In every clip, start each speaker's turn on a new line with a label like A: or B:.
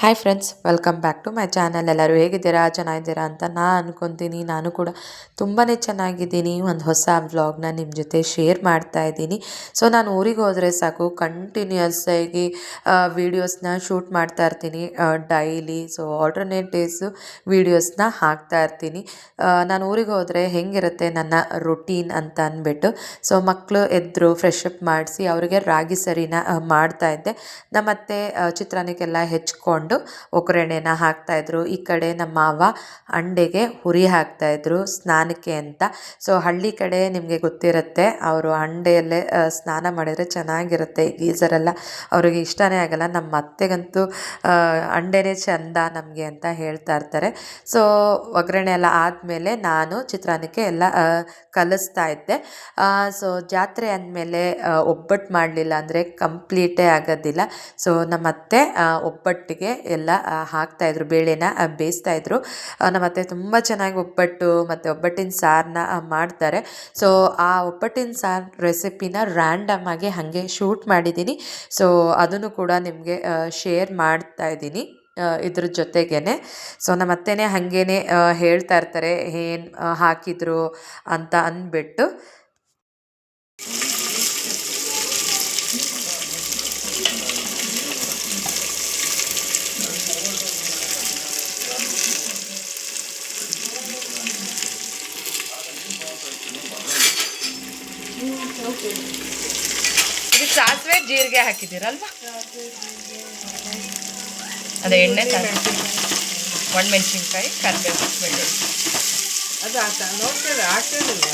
A: Hi friends welcome back to my channel ಎಲ್ಲರೂ ಹೇಗಿದ್ದೀರಾ? ಚೆನ್ನಾಗಿದ್ದೀರಾ ಅಂತ ನಾನು ಅನ್ಕೊತೀನಿ. ನಾನು ಕೂಡ ತುಂಬಾ ಚೆನ್ನಾಗಿದ್ದೀನಿ. ಒಂದು ಹೊಸ ವ್ಲಾಗ್ನ ನಿಮ್ಮ ಜೊತೆ ಶೇರ್ ಮಾಡ್ತಾ ಇದ್ದೀನಿ. ಸೊ ನಾನು ಊರಿಗೆ ಹೋದರೆ ಸಾಕು. ಕಂಟಿನ್ಯೂಸ್ ಆಗಿ ವೀಡಿಯೋಸ್ನ ಶೂಟ್ ಮಾಡ್ತಾ ಇರ್ತೀನಿ. ಡೈಲಿ ಸೊ ಆಲ್ಟರ್ನೇಟ್ ಡೇಸು ವೀಡಿಯೋಸ್ನ ಹಾಕ್ತಾ ಇರ್ತೀನಿ. ನಾನು ಊರಿಗೆ ಹೋದರೆ ಹೆಂಗಿರುತ್ತೆ ನನ್ನ ರೊಟೀನ್ ಅಂತ ಅಂದ್ಬಿಟ್ಟು ಸೊ ಮಕ್ಕಳು ಎದ್ರು ಫ್ರೆಶ್ ಅಪ್ ಮಾಡಿಸಿ, ಅವರಿಗೆ ರಾಗಿ ಸರಿನ ಮಾಡ್ತಾ ಇದ್ದೆ. ನಮ್ಮತ್ತೆ ಚಿತ್ರಾನ್ನಕ್ಕೆಲ್ಲ ಹೆಚ್ಕೊಂಡು ಒಗ್ಗರಣೆನ ಹಾಕ್ತಾಯಿದ್ರು ಈ ಕಡೆ ನಮ್ಮ ಮಾವ ಅಂಡೆಗೆ ಹುರಿ ಹಾಕ್ತಾಯಿದ್ರು ಸ್ನಾನಕ್ಕೆ ಅಂತ. ಸೊ ಹಳ್ಳಿ ಕಡೆ ನಿಮಗೆ ಗೊತ್ತಿರುತ್ತೆ ಅವರು ಅಂಡೆಯಲ್ಲೇ ಸ್ನಾನ ಮಾಡಿದರೆ ಚೆನ್ನಾಗಿರುತ್ತೆ. ಗೀಸರೆಲ್ಲ ಅವರಿಗೆ ಇಷ್ಟನೇ ಆಗಲ್ಲ. ನಮ್ಮ ಅತ್ತೆಗಂತೂ ಅಂಡೆನೇ ಚಂದ ನಮಗೆ ಅಂತ ಹೇಳ್ತಾ ಇರ್ತಾರೆ. ಸೊ ಒಗ್ಗರಣೆ ಎಲ್ಲ ಆದಮೇಲೆ ನಾನು ಚಿತ್ರಾನ್ನಕ್ಕೆ ಎಲ್ಲ ಕಲಿಸ್ತಾ ಇದ್ದೆ. ಸೊ ಜಾತ್ರೆ ಅಂದಮೇಲೆ ಒಬ್ಬಟ್ಟು ಮಾಡಲಿಲ್ಲ ಅಂದರೆ ಕಂಪ್ಲೀಟೇ ಆಗೋದಿಲ್ಲ. ಸೊ ನಮ್ಮ ಅತ್ತೆ ಆ, ಒಬ್ಬಟ್ಟಿಗೆ ಎಲ್ಲ ಹಾಕ್ತಾಯಿದ್ರು ಬೇಳೆನ ಬೇಯಿಸ್ತಾ ಬೇಯಿಸ್ತಾಯಿದ್ರು ನಮ್ಮ ಅತ್ತೆ ತುಂಬ ಚೆನ್ನಾಗಿ ಒಬ್ಬಟ್ಟು ಮತ್ತು ಒಬ್ಬಟ್ಟಿನ ಸಾರನ್ನ ಮಾಡ್ತಾರೆ. ಸೊ ಆ ಒಬ್ಬಟ್ಟಿನ ಸಾರು ರೆಸಿಪಿನ ರ್ಯಾಂಡಮ್ ಆಗಿ ಹಾಗೆ ಶೂಟ್ ಮಾಡಿದ್ದೀನಿ ಸೊ ಅದನ್ನು ಕೂಡ ನಿಮಗೆ ಶೇರ್ ಮಾಡ್ತಾ ಇದ್ದೀನಿ ಇದ್ರ ಜೊತೆಗೇ ಸೊ ನಮ್ಮ ಅತ್ತೆನೇ ಹಾಗೇನೆ ಹೇಳ್ತಾ ಇರ್ತಾರೆ, ಏನು ಹಾಕಿದ್ರು ಅಂತ ಅಂದ್ಬಿಟ್ಟು.
B: ಇದು ಸಾಸಿವೆ ಜೀರಿಗೆ ಹಾಕಿದ್ದೀರಲ್ವಾ? ಅದೇ ಎಣ್ಣೆ ಒಣಮೆಣ್ಸಿನ್ಕಾಯಿ ಕರಿಬೇವು ಬೆಳ್ಳುಳ್ಳಿ.
C: ಅದು ಆತ ನೋಡ್ತೇವೆ ಆಗ್ತದಿಲ್ಲ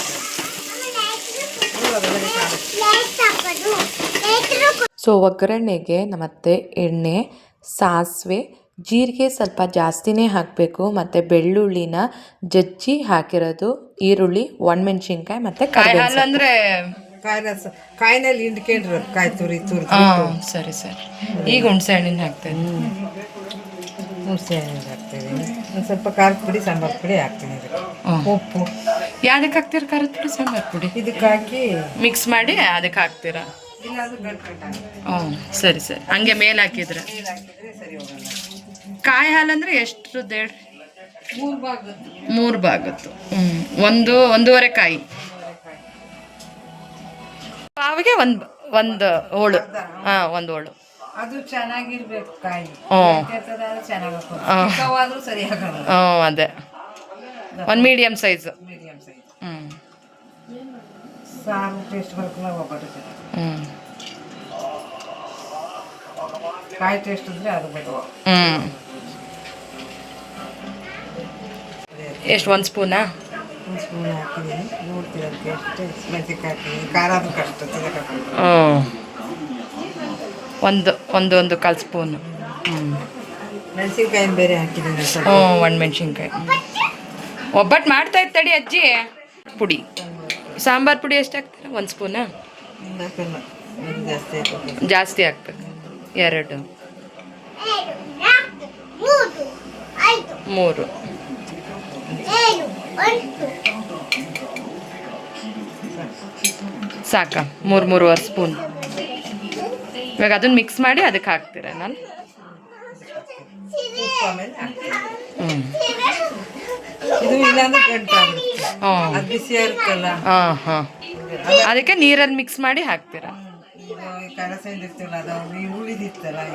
C: ಒಳಗಡೆ
A: ಸೊ ಒಗ್ಗರಣೆಗೆ ನಮ್ಮತ್ತೆ ಎಣ್ಣೆ ಸಾಸಿವೆ ಜೀರಿಗೆ ಸ್ವಲ್ಪ ಜಾಸ್ತಿನೇ ಹಾಕಬೇಕು. ಮತ್ತು ಬೆಳ್ಳುಳ್ಳಿನ ಜಜ್ಜಿ ಹಾಕಿರೋದು ಈರುಳ್ಳಿ ಒಣಮೆಣ್ಸಿನ್ಕಾಯಿ ಮತ್ತು
B: ಕಾಯಿ
A: ಕರಿಬೇವು
B: ಹಾಲು ಅಂದ್ರೆ
C: ಕಾಯಿ ರಸ ಕಾಯಿನಲ್ಲಿ ಹಿಂಡ್ಕೊಂಡಿರೋದು ಕಾಯಿ ತುರಿ ತುರಿ
B: ಹಾಂ ಸರಿ ಸರಿ. ಈಗ ಹುಣಸೆ ಹಣ್ಣಿನ ಹಾಕ್ತೇನೆ.
C: ಹುಣಸೆ ಹಣ್ಣು ಹಾಕ್ತೇವೆ ಒಂದು ಸ್ವಲ್ಪ ಖಾರದ ಪುಡಿ ಸಾಂಬಾರು ಪುಡಿ ಹಾಕ್ತೀನಿ ಇದಕ್ಕೆ.
B: ಹ್ಮ್.
C: ಉಪ್ಪು.
B: ಯಾವ್ದಕ್ಕೆ ಹಾಕ್ತೀರ ಖಾರದ ಪುಡಿ ಸಾಂಬಾರು ಪುಡಿ?
C: ಇದಕ್ಕೆ ಹಾಕಿ
B: ಮಿಕ್ಸ್ ಮಾಡಿ ಅದಕ್ಕೆ ಹಾಕ್ತೀರಾ?
C: ಗಂಟು ಗಂಟಾಗುತ್ತೆ
B: ಹ್ಞೂ ಸರಿ ಸರಿ. ಹಂಗೆ ಮೇಲೆ ಹಾಕಿದ್ರೆ?
C: ನೀರು ಹಾಕಿದ್ರೆ ಸರಿ ಹೋಗಲ್ಲ.
B: ಕಾಯಿ ಹಾಲಂದ್ರೆ ಎಷ್ಟು ದೇಡ್
C: ಮೂರು ಭಾಗದ್ದು.
B: ಮೂರು ಭಾಗದ್ದು. ಹ್ಞೂ ಒಂದು ಒಂದೂವರೆ ಕಾಯಿ. ಪಾವಿಗೆ ಒಂದು ಒಂದು ಹೋಳು. ಹಾಂ ಒಂದು ಹೋಳು.
C: ಅದು ಚೆನ್ನಾಗಿರ್ಬೇಕು ಕಾಯಿ
B: ಹ್ಮ್.
C: ಚೆನ್ನಾಗಿ
B: ಹ್ಮ್.
C: ಸರಿ
B: ಹ್ಞೂ ಅದೇ. ಒಂದು ಮೀಡಿಯಮ್ ಸೈಜು
C: ಮೀಡಿಯಮ್ ಸೈಜ್
B: ಹ್ಞೂ
C: ಸಾರು ಟೇಸ್ಟ್ ಬರ್ಕಲ್ಲ ಒಬ್ಬಟ್ಟು
B: ಹ್ಞೂ
C: ಕಾಯಿ ಟೇಸ್ಟ್ ಇದ್ರೆ ಅದು ಬೇಕು
B: ಹ್ಞೂ ಎಷ್ಟು ಒಂದು ಸ್ಪೂನಾ
C: ಒಂದು ಸ್ಪೂನ್ ಹಾಕಿದ್ದೀನಿ ನೋಡ್ತೀವಿ ಅದಕ್ಕೆ? ಎಷ್ಟು ಮೆಣಸಿನ್ಕಾಯಿ ಹಾಕಿದ್ದೀನಿ ಖಾರ ಅದು ಕಷ್ಟ
B: ಹ್ಞೂ ಒಂದು ಒಂದು ಒಂದು ಕಾಲು ಸ್ಪೂನು. ಹ್ಞೂ
C: ಮೆಣಸಿನ್ಕಾಯಿನ ಬೇರೆ ಹಾಕಿದ್ದೀನಿ
B: ಹ್ಞೂ ಒಂದು ಒಣಮೆಣ್ಸಿನ್ಕಾಯಿ. ಒಬ್ಬಟ್ಟು ಮಾಡ್ತಾ ತಡಿ ಅಜ್ಜಿ? ಪುಡಿ. ಸಾಂಬಾರು ಪುಡಿ ಎಷ್ಟು ಹಾಕ್ತೀರಾ? ಒಂದು ಸ್ಪೂನಾ?
C: ಜಾಸ್ತಿ ಹಾಕ್ಬೇಕು.
B: ಎರಡು. ಮೂರು ಸಾಕ ಮೂರು ಮೂರುವರೆ ಸ್ಪೂನ್. ಇವಾಗ ಅದನ್ನ ಮಿಕ್ಸ್ ಮಾಡಿ ಅದಕ್ಕೆ ಹಾಕ್ತೀರಾ ನಾನು? ಹ್ಞೂ ಅದಕ್ಕೆ ನೀರಲ್ಲಿ ಮಿಕ್ಸ್ ಮಾಡಿ ಹಾಕ್ತೀರಾ?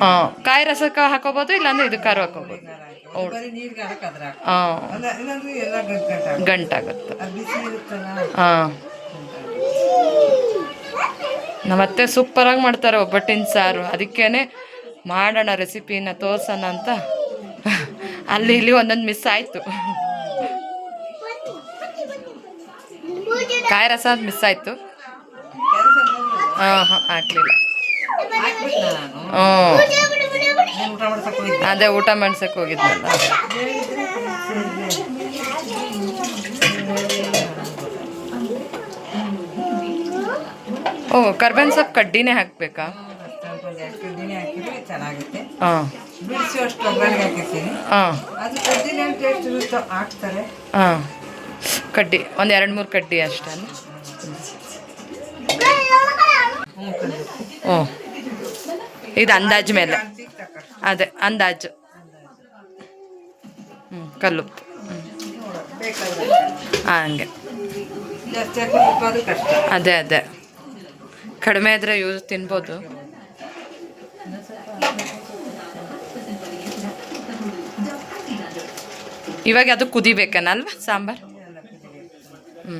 B: ಹಾಂ ಕಾಯಿ ರಸಕ್ಕೆ ಹಾಕೋಬೋದು ಇಲ್ಲಾಂದ್ರೆ ಇದು ಹಾಕೋಬೋದು.
C: ಹಾಕೋಬಹುದು
B: ಹಾಂ
C: ಅಲ್ಲ ಇಲ್ಲಾಂದ್ರೆ ಎಲ್ಲ ಗಂಟು ಗಂಟು ಆಗುತ್ತೆ.
B: ಗಂಟಾಗುತ್ತೆ. ಹಾಂ ನಮ್ಮತ್ತೆ ಸೂಪರಾಗಿ ಮಾಡ್ತಾರೆ ಒಬ್ಬಟ್ಟಿನ ಸಾರು. ಅದಕ್ಕೇನೆ ಮಾಡೋಣ ರೆಸಿಪಿನ ತೋರ್ಸೋಣ ಅಂತ. ಅಲ್ಲಿ ಇಲ್ಲಿ ಒಂದೊಂದು ಮಿಸ್ ಆಯಿತು. ಕಾಯಿ ರಸ ಮಿಸ್ ಆಯಿತು. ಹಾಕ್ಲಿಲ್ಲ. ಹ್ಞೂ ಅದೇ ಊಟ ಮಾಡ್ಸಕ್ಕೆ ಹೋಗಿದ್ನಲ್ಲ. ಓ ಕರ್ಬೇವಿನ ಸೊಪ್ಪು ಕಡ್ಡಿನೇ ಹಾಕಬೇಕಾ? ಹಾಂ. ಕಡ್ಡಿ ಒಂದು ಎರಡು ಮೂರು ಕಡ್ಡಿ ಅಷ್ಟೇ.
C: ಹ್ಞೂ
B: ಇದು ಅಂದಾಜು ಮೇಲೆ. ಅದೇ, ಅಂದಾಜು. ಹ್ಞೂ ಹ್ಮ್. ಹಂಗೆ. ಅದೇ ಅದೇ. ಕಡಿಮೆ ಇದ್ರೆ ಯೂಸ್ ತಿನ್ಬೋದು. ಇವಾಗ ಅದು ಕುದಿಬೇಕನಲ್ವಾ, ಸಾಂಬಾರು? ಹ್ಞೂ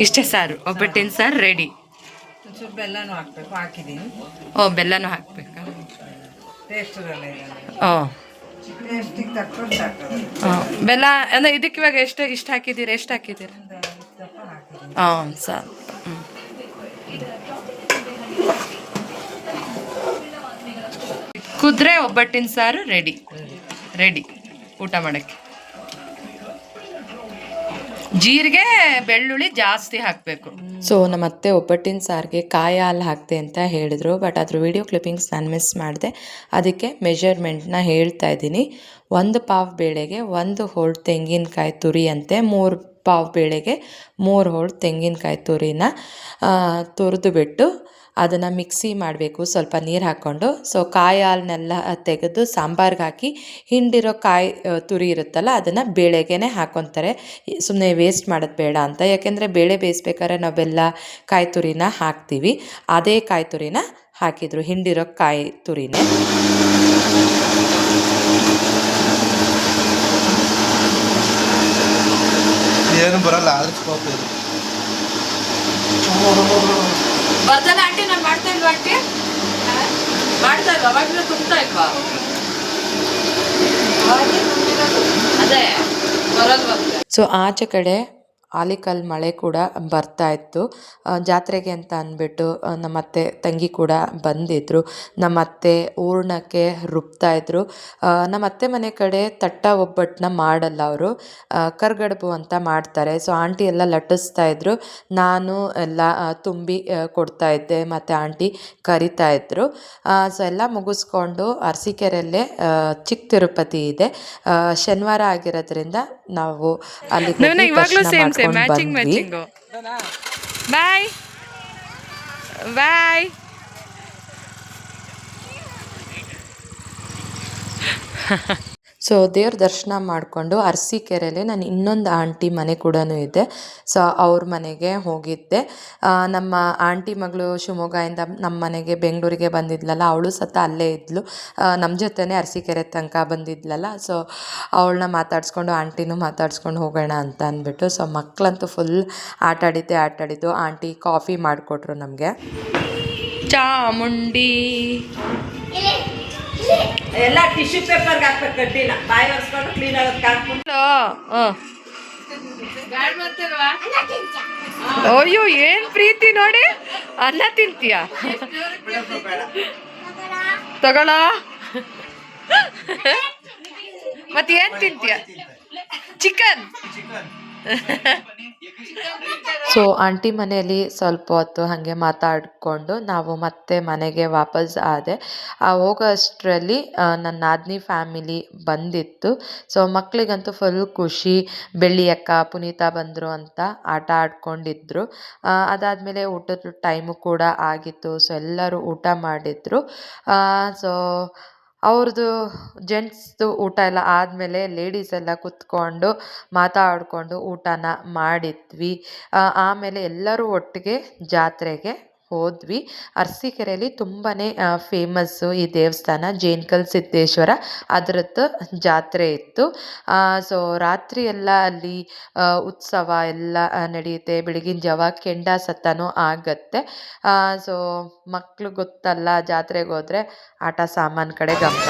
B: ಇಷ್ಟೇ ಸಾರು. ಒಬ್ಬಟ್ಟಿನ ಸಾರು? ರೆಡಿ
C: ಒಂಚೂರು ಬೆಲ್ಲನೂ ಹಾಕ್ಬೇಕು ಹಾಕಿದ್ದೀನಿ
B: ಓ ಬೆಲ್ಲನೂ ಹಾಕಬೇಕಾ?
C: ಟೇಸ್ಟ್ ಇರಲ್ಲ ಈಗ
B: ಓ.
C: ಟೇಸ್ಟಿಗೆ ತಕ್ಕೊಂಡು ಸಾಕು
B: ಆ, ಬೆಲ್ಲ ಅಂದರೆ ಇದಕ್ಕೆ ಇವಾಗ ಎಷ್ಟು ಇಷ್ಟು ಹಾಕಿದ್ದೀರಿ ಎಷ್ಟು ಹಾಕಿದ್ದೀರಿ ಹಾಂ ಸಾರು. ಹ್ಞೂ ಕುದ್ರೆ ಒಬ್ಬಟ್ಟಿನ ಸಾರು ರೆಡಿ ರೆಡಿ ಊಟ ಮಾಡೋಕ್ಕೆ. ಜೀರಿಗೆ, ಬೆಳ್ಳುಳ್ಳಿ ಜಾಸ್ತಿ ಹಾಕಬೇಕು.
A: ಸೊ ನಮ್ಮ ಅತ್ತೆ ಒಬ್ಬಟ್ಟಿನ ಸಾರಿಗೆ ಕಾಯಿ ಹಾಲು ಹಾಕ್ತೆ ಅಂತ ಹೇಳಿದ್ರು, ಬಟ್ ಅದ್ರ ವಿಡಿಯೋ ಕ್ಲಿಪ್ಪಿಂಗ್ಸ್ ನಾನು ಮಿಸ್ ಮಾಡಿದೆ. ಅದಕ್ಕೆ ಮೆಷರ್ಮೆಂಟ್ನ ಹೇಳ್ತಾ ಇದ್ದೀನಿ. ಒಂದು ಪಾವ್ ಬೇಳೆಗೆ ಒಂದು ಹೋಳು ತೆಂಗಿನಕಾಯಿ ತುರಿ ಅಂತೆ. ಮೂರು ಪಾವ್ ಬೇಳೆಗೆ ಮೂರು ಹೋಳು ತೆಂಗಿನಕಾಯಿ ತುರಿನ ತುರಿದು ಬಿಟ್ಟು ಅದನ್ನು ಮಿಕ್ಸಿ ಮಾಡಬೇಕು. ಸ್ವಲ್ಪ ನೀರು ಹಾಕ್ಕೊಂಡು. ಸೊ ಕಾಯಿ ಹಾಲನ್ನೆಲ್ಲ ತೆಗೆದು ಸಾಂಬಾರ್ಗೆ ಹಾಕಿ ಹಿಂಡಿರೋ ಕಾಯಿ ತುರಿ ಇರುತ್ತಲ್ಲ, ಅದನ್ನು ಬೇಳೆಗೆ ಹಾಕ್ಕೊತಾರೆ ಸುಮ್ಮನೆ ವೇಸ್ಟ್ ಮಾಡೋದು ಬೇಡ ಅಂತ. ಯಾಕೆಂದರೆ ಬೇಳೆ ಬೇಯಿಸ್ಬೇಕಾದ್ರೆ ನಾವೆಲ್ಲ ಕಾಯಿ ತುರಿನ ಹಾಕ್ತೀವಿ. ಅದೇ ಕಾಯಿ ತುರಿನ ಹಾಕಿದರು, ಹಿಂಡಿರೋ ಕಾಯಿ ತುರಿನೇ.
D: ಏನು ಬರಲ್ಲ
B: ಬರ್ದಲ್ಲ ಆಂಟಿ, ನಾನು ಮಾಡ್ತಾ ಇಲ್ವಾ ಆಂಟಿ? ಮಾಡ್ತಾ ಇಲ್ವಾ? ಅವಾಗಿಂದ ತುಂಬ್ತಾ ಇಲ್ವಾ? ಅದೇ ಬರಲ್ವಾ
A: ಸೊ ಆಚೆ ಕಡೆ ಆಲಿಕಲ್ ಮಳೆ ಕೂಡ ಬರ್ತಾ ಇತ್ತು. ಜಾತ್ರೆಗೆ ಅಂತ ಅಂದ್ಬಿಟ್ಟು ನಮ್ಮ ಅತ್ತೆ ತಂಗಿ ಕೂಡ ಬಂದಿದ್ದರು ನಮ್ಮ ಅತ್ತೆ ಹೂರ್ಣಕ್ಕೆ ರುಬ್ತಾ ಇದ್ರು. ನಮ್ಮ ಅತ್ತೆ ಮನೆ ಕಡೆ ತಟ್ಟ ಒಬ್ಬಟ್ಟನ್ನ ಮಾಡಲ್ಲ ಅವರು. ಕರ್ಗಡಬು ಅಂತ ಮಾಡ್ತಾರೆ. ಸೊ ಆಂಟಿ ಎಲ್ಲ ಲಟ್ಟಿಸ್ತಾ ಇದ್ರು. ನಾನು ಎಲ್ಲ ತುಂಬಿ ಕೊಡ್ತಾ ಇದ್ದೆ. ಮತ್ತು ಆಂಟಿ ಕರಿತಾ ಇದ್ರು. ಸೊ ಎಲ್ಲ ಮುಗಿಸ್ಕೊಂಡು ಅರಸೀಕೆರೆಯಲ್ಲೇ ಚಿಕ್ಕ ತಿರುಪತಿ ಇದೆ. ಶನಿವಾರ ಆಗಿರೋದ್ರಿಂದ ನಾವು ಅಲ್ಲಿ
B: ನಾನು ಇವಾಗಲೂ
A: ದರ್ಶನ
B: ಸೇಮ್ ಸೇಮ್
A: ಮಾಡ್ಕೊಂಡ್
B: ಮ್ಯಾಚಿಂಗ್
A: ಬಂದ್ವಿ.
B: ಮ್ಯಾಚಿಂಗು ಬಾಯ್ ಬಾಯ್
A: ಸೊ ದೇವ್ರ ದರ್ಶನ ಮಾಡಿಕೊಂಡು ಅರಸೀಕೆರೆಯಲ್ಲಿ ನಾನು ಇನ್ನೊಂದು ಆಂಟಿ ಮನೆ ಕೂಡ ಇದೆ. ಸೊ ಅವ್ರ ಮನೆಗೆ ಹೋಗಿದ್ದೆ. ನಮ್ಮ ಆಂಟಿ ಮಗಳು ಶಿವಮೊಗ್ಗದಿಂದ ನಮ್ಮ ಮನೆಗೆ ಬೆಂಗಳೂರಿಗೆ ಬಂದಿದ್ಲಲ್ಲ, ಅವಳು ಸತ ಅಲ್ಲೇ ಇದ್ಲು. ನಮ್ಮ ಜೊತೆನೇ ಅರಸೀಕೆರೆ ತನಕ ಬಂದಿದ್ಲಲ್ಲ, ಸೊ ಅವಳನ್ನ ಮಾತಾಡಿಸ್ಕೊಂಡು, ಆಂಟಿನೂ ಮಾತಾಡಿಸ್ಕೊಂಡು ಹೋಗೋಣ ಅಂತ ಅಂದ್ಬಿಟ್ಟು, ಸೊ ಮಕ್ಕಳಂತೂ ಫುಲ್ ಆಟಾಡಿದ್ದೆ, ಆಟಾಡಿದ್ದು. ಆಟ ಕಾಫಿ ಮಾಡಿಕೊಟ್ರು ನಮಗೆ.
B: ಚಾಮುಂಡಿ.
C: ಎಲ್ಲ ಟಿಶ್ಯೂ ಪೇಪರ್ಗೆ ಹಾಕ್ಬೇಕು ಕಡ್ಡಿನ. ಬಾಯಿ ಒರೆಸ್ಕೊಂಡು ಕ್ಲೀನ್ ಆಗೋದಕ್ಕೆ ಹಾಕ್ಬಿಟ್ಟು
B: ಅಯ್ಯೋ ಏನ್ ಪ್ರೀತಿ ನೋಡಿ. ಅನ್ನ ತಿಂತೀಯ? ತಗೊಳ? ಮತ್ತೆ ಏನ್ ತಿಂತೀಯ? ಚಿಕನ್.
A: ಸೊ ಆಂಟಿ ಮನೆಯಲ್ಲಿ ಸ್ವಲ್ಪ ಹೊತ್ತು ಹಾಗೆ ಮಾತಾಡಿಕೊಂಡು ನಾವು ಮತ್ತೆ ಮನೆಗೆ ವಾಪಸ್ ಆದೆ. ಆ ಹೋಗೋ ಅಷ್ಟರಲ್ಲಿ ನನ್ನ ನಾದಿನಿ ಫ್ಯಾಮಿಲಿ ಬಂದಿತ್ತು. ಸೊ ಮಕ್ಕಳಿಗಂತೂ ಫುಲ್ ಖುಷಿ, ಬೆಳ್ಳಿ ಅಕ್ಕ, ಪುನೀತ ಬಂದರು ಅಂತ ಆಟ ಆಡ್ಕೊಂಡಿದ್ರು. ಅದಾದಮೇಲೆ ಊಟದ ಟೈಮು ಕೂಡ ಆಗಿತ್ತು. ಸೊ ಎಲ್ಲರೂ ಊಟ ಮಾಡಿದರು. ಸೊ ಅವ್ರದ್ದು ಜೆಂಟ್ಸ್ದು ಊಟ ಎಲ್ಲ ಆದಮೇಲೆ ಲೇಡೀಸ್ ಎಲ್ಲ ಕೂತ್ಕೊಂಡು ಮಾತಾಡಿಕೊಂಡು ಊಟನ ಮಾಡಿದ್ವಿ. ಆಮೇಲೆ ಎಲ್ಲರೂ ಒಟ್ಟಿಗೆ ಜಾತ್ರೆಗೆ ಹೋದ್ವಿ. ಅರಸೀಕೆರೆಯಲ್ಲಿ ತುಂಬಾ ಫೇಮಸ್ಸು ಈ ದೇವಸ್ಥಾನ ಜೇನ್ಕಲ್ ಸಿದ್ದೇಶ್ವರ. ಅದರದ್ದು ಜಾತ್ರೆ ಇತ್ತು. ಸೊ ರಾತ್ರಿ ಎಲ್ಲ ಅಲ್ಲಿ ಉತ್ಸವ ಎಲ್ಲ ನಡೆಯುತ್ತೆ ಬೆಳಗಿನ ಜಾವ ಕೆಂಡ ಸತ್ತನೂ ಆಗತ್ತೆ. ಸೊ ಮಕ್ಕಳು ಗೊತ್ತಲ್ಲ ಜಾತ್ರೆಗೆ ಹೋದರೆ ಆಟ ಸಾಮಾನು ಕಡೆ ಗಮನ.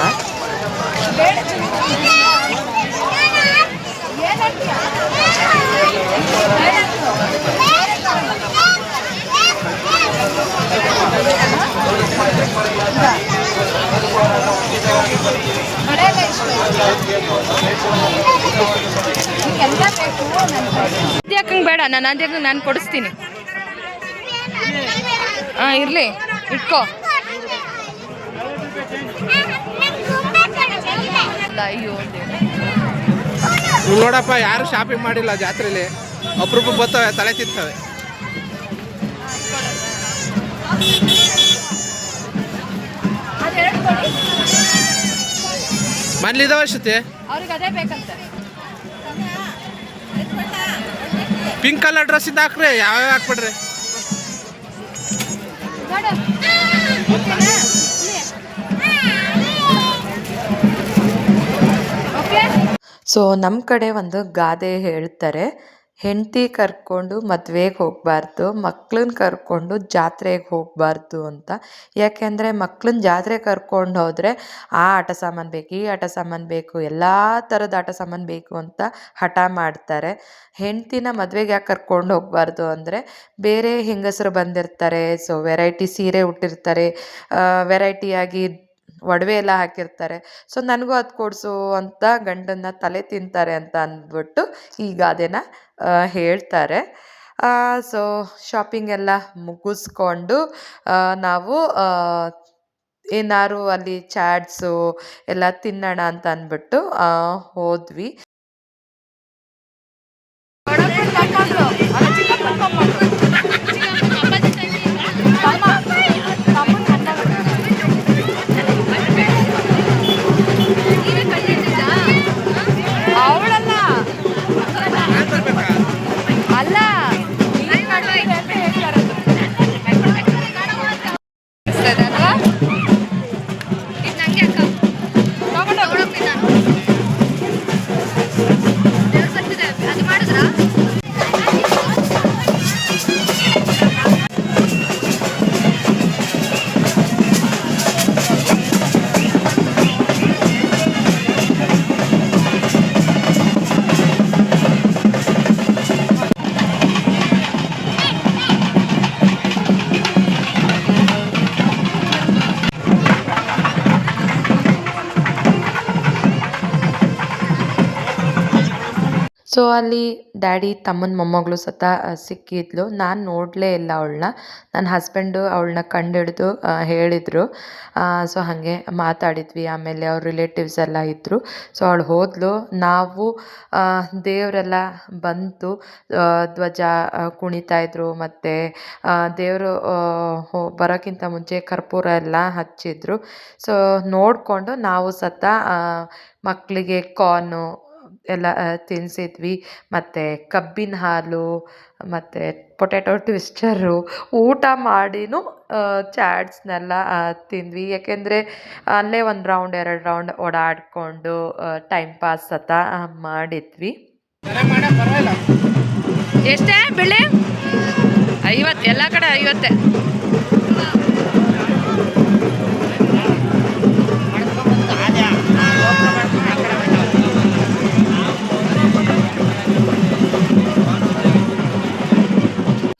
B: ಅದ್ಯಾಕಂಗೆ ಬೇಡ ನಾನು ಅದ್ಯಾಕ ನಾನು ಕೊಡಿಸ್ತೀನಿ. ಹಾಂ, ಇರಲಿ, ಇಟ್ಕೋ.
D: ನೋಡಪ್ಪ, ಯಾರು ಶಾಪಿಂಗ್ ಮಾಡಿಲ್ಲ ಜಾತ್ರೆಲಿ. ಅಪರೂಪ ಬರ್ತವೆ ತಲೆ ತಿಂತವೆ. ಮನೇಲಿ ಇದಾವ ಶ್ರುತಿ?
B: ಅವ್ರಿಗೆ ಅದೇ ಬೇಕಂತೆ.
D: ಪಿಂಕ್ ಕಲರ್ ಡ್ರೆಸ್ ಇದ್ದ ಹಾಕ್ರಿ ಯಾವ್ಯಾವ ಹಾಕ್ಬಿಡ್ರಿ?
A: ಸೊ ನಮ್ಮ ಕಡೆ ಒಂದು ಗಾದೆ ಹೇಳ್ತಾರೆ ಹೆಂಡತಿ ಕರ್ಕೊಂಡು ಮದ್ವೆಗೆ ಹೋಗಬಾರ್ದು ಮಕ್ಳನ್ನ ಕರ್ಕೊಂಡು ಜಾತ್ರೆಗೆ ಹೋಗಬಾರ್ದು ಅಂತ. ಯಾಕೆಂದರೆ ಮಕ್ಳನ್ನ ಜಾತ್ರೆಗೆ ಕರ್ಕೊಂಡು ಹೋದರೆ ಆ ಆಟ ಸಾಮಾನು ಬೇಕು, ಈ ಆಟ ಸಾಮಾನು ಬೇಕು, ಎಲ್ಲ ಥರದ ಆಟ ಸಾಮಾನು ಬೇಕು ಅಂತ ಹಠ ಮಾಡ್ತಾರೆ. ಹೆಂಡ್ತಿನ ಮದ್ವೆಗೆ ಯಾಕೆ ಕರ್ಕೊಂಡು ಹೋಗಬಾರ್ದು ಅಂದರೆ ಬೇರೆ ಹೆಂಗಸರು ಬಂದಿರ್ತಾರೆ, ಸೊ ವೆರೈಟಿ ಸೀರೆ ಉಟ್ಟಿರ್ತಾರೆ ವೆರೈಟಿಯಾಗಿ ಒಡವೆ ಎಲ್ಲ ಹಾಕಿರ್ತಾರೆ. ಸೊ ನನಗೂ ಅದು ಕೊಡಿಸು ಅಂತ ಗಂಡನ್ನ ತಲೆ ತಿಂತಾರೆ ಅಂತ ಅಂದ್ಬಿಟ್ಟು ಈ ಗಾದೆನ ಹೇಳ್ತಾರೆ. ಸೊ ಶಾಪಿಂಗ್ ಎಲ್ಲ ಮುಗಿಸ್ಕೊಂಡು ನಾವು ಏನಾರು ಅಲ್ಲಿ ಚಾಟ್ಸು ಎಲ್ಲ ತಿನ್ನೋಣ ಅಂತ ಅಂದ್ಬಿಟ್ಟು ಹೋದ್ವಿ. ಸೊ ಅಲ್ಲಿ ಡ್ಯಾಡಿ ತಮ್ಮನ ಮೊಮ್ಮಗಳು ಸತ ಸಿಕ್ಕಿದ್ಲು. ನಾನು ನೋಡಲೇ ಇಲ್ಲ ಅವಳನ್ನ ನನ್ನ ಹಸ್ಬೆಂಡು ಅವಳನ್ನ ಕಂಡುಹಿಡಿದು ಹೇಳಿದರು. ಸೊ ಹಾಗೆ ಮಾತಾಡಿದ್ವಿ. ಆಮೇಲೆ ಅವ್ರ ರಿಲೇಟಿವ್ಸ್ ಎಲ್ಲ ಇದ್ದರು ಸೊ ಅವಳು ಹೋದ್ಲು. ನಾವು ದೇವರೆಲ್ಲ ಬಂತು. ಧ್ವಜ ಕುಣಿತಾ ಇದ್ರು. ಮತ್ತು ದೇವರು ಬರೋಕ್ಕಿಂತ ಮುಂಚೆ ಕರ್ಪೂರ ಎಲ್ಲ ಹಚ್ಚಿದ್ರು. ಸೊ ನೋಡಿಕೊಂಡು ನಾವು ಸತ ಮಕ್ಕಳಿಗೆ ಕಾರ್ನು ಎಲ್ಲ ತಿನ್ನಿಸಿದ್ವಿ ಮತ್ತು ಕಬ್ಬಿನ ಹಾಲು, ಮತ್ತು ಪೊಟ್ಯಾಟೊ ಟ್ವಿಸ್ಟರು ಊಟ ಮಾಡಿನೂ ಚಾಟ್ಸ್ನೆಲ್ಲ ತಿಂದ್ವಿ. ಯಾಕೆಂದರೆ ಅಲ್ಲೇ ಒಂದು ರೌಂಡ್, ಎರಡು ರೌಂಡ್ ಓಡಾಡಿಕೊಂಡು ಟೈಮ್ ಪಾಸ್ ಸತ ಮಾಡಿದ್ವಿ.
B: ಎಷ್ಟೇ ಬೆಳೆ ಐವತ್ತು, ಎಲ್ಲ ಕಡೆ ಐವತ್ತೆ.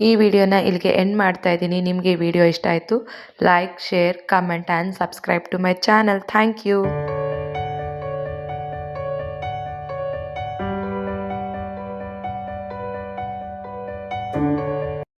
A: ಈ ವಿಡಿಯೋನ ಇಲ್ಲಿಗೆ ಎಂಡ್ ಮಾಡ್ತಾ ಇದ್ದೀನಿ. ನಿಮಗೆ ವಿಡಿಯೋ ಇಷ್ಟ ಆಯಿತು like share comment and subscribe to my channel thank you